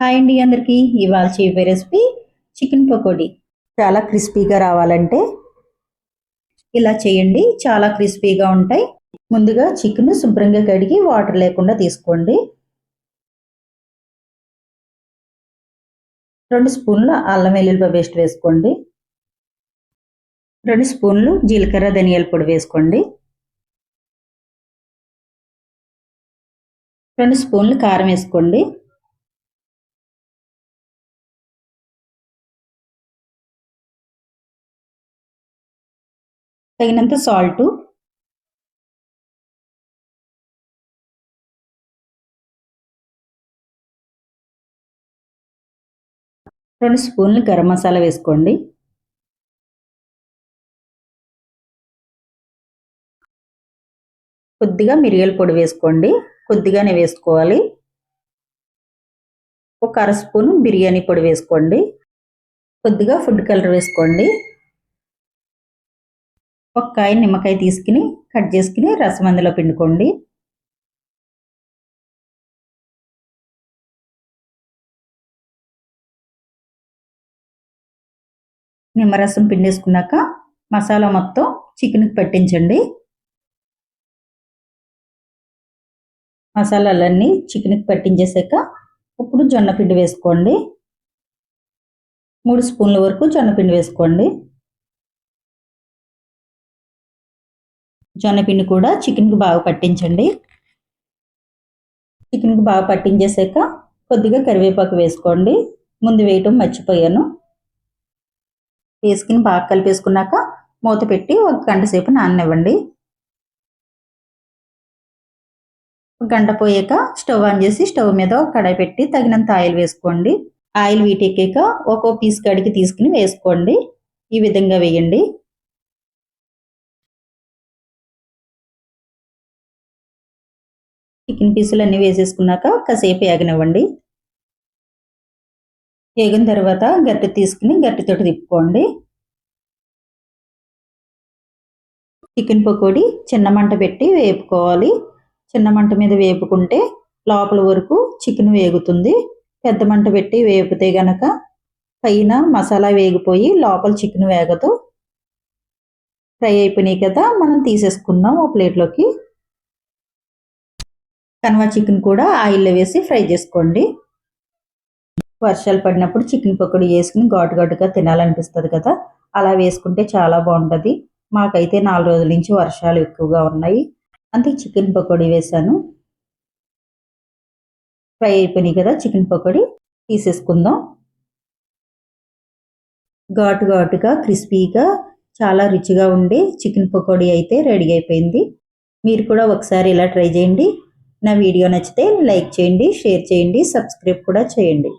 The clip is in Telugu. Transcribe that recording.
హాయ్ అండి అందరికీ. ఇవాళ చేయబోయే రెసిపీ చికెన్ పకోడీ. చాలా క్రిస్పీగా రావాలంటే ఇలా చేయండి. చాలా క్రిస్పీగా ఉంటాయి. ముందుగా చికెన్ శుభ్రంగా కడిగి వాటర్ లేకుండా తీసుకోండి. రెండు స్పూన్లు అల్లం వెల్లుల్లి పేస్ట్ వేసుకోండి. రెండు స్పూన్లు జీలకర్ర ధనియాల పొడి వేసుకోండి. రెండు స్పూన్లు కారం వేసుకోండి. తగినంత సాల్టు. రెండు స్పూన్లు గరం మసాలా వేసుకోండి. కొద్దిగా మిరియాల పొడి వేసుకోండి. కొద్దిగానే వేసుకోవాలి. ఒక అర స్పూన్ బిర్యానీ పొడి వేసుకోండి. కొద్దిగా ఫుడ్ కలర్ వేసుకోండి. ఒక కాయ నిమ్మకాయ తీసుకుని కట్ చేసుకుని రసం అందులో పిండుకోండి. నిమ్మరసం పిండేసుకున్నాక మసాలా మొత్తం చికెన్కి పట్టించండి. మసాలాలన్నీ చికెన్కి పట్టించేసాక ఇప్పుడు జొన్న పిండి వేసుకోండి. మూడు స్పూన్ల వరకు జొన్న పిండి వేసుకోండి. జొన్నపిండి కూడా చికెన్కి బాగా పట్టించండి. చికెన్కి బాగా పట్టించేసాక కొద్దిగా కరివేపాకు వేసుకోండి. ముందు వేయటం మర్చిపోయాను. వేసుకుని బాగా కలిపేసుకున్నాక మూత పెట్టి ఒక గంట సేపు నాననివ్వండి. గంట పోయాక స్టవ్ ఆన్ చేసి స్టవ్ మీద కడాయి పెట్టి తగినంత ఆయిల్ వేసుకోండి. ఆయిల్ వీటెక్కాక ఒక్కో పీస్ కడిగి తీసుకుని వేసుకోండి. ఈ విధంగా వేయండి. చికెన్ పీసులు అన్నీ వేసేసుకున్నాక కాసేపు ఏగనివ్వండి. వేగిన తర్వాత గట్టి తీసుకుని గట్టితోటి తిప్పుకోండి. చికెన్ పకోడీ చిన్న మంట పెట్టి వేపుకోవాలి. చిన్న మంట మీద వేపుకుంటే లోపల వరకు చికెన్ వేగుతుంది. పెద్ద మంట పెట్టి వేపితే గనక పైన మసాలా వేగిపోయి లోపల చికెన్ వేగదు. ఫ్రై అయిపోయినాయి కదా మనం తీసేసుకుందాం ఒక ప్లేట్లోకి. కన్వా చికెన్ కూడా ఆయిల్లో వేసి ఫ్రై చేసుకోండి. వర్షాలు పడినప్పుడు చికెన్ పకోడీ వేసుకుని ఘాటు ఘాటుగా తినాలనిపిస్తుంది కదా. అలా వేసుకుంటే చాలా బాగుంటుంది. మాకైతే నాలుగు రోజుల నుంచి వర్షాలు ఎక్కువగా ఉన్నాయి. అంతే చికెన్ పకోడీ వేసాను ఫ్రై అయిపోయినాయి కదా చికెన్ పకోడీ. తీసేసుకుందాం. ఘాటు ఘాటుగా క్రిస్పీగా చాలా రుచిగా ఉండే చికెన్ పకోడీ అయితే రెడీ అయిపోయింది. మీరు కూడా ఒకసారి ఇలా ట్రై చేయండి. నా వీడియో నచ్చితే లైక్ చేయండి షేర్ చేయండి సబ్స్క్రైబ్ కూడా చేయండి.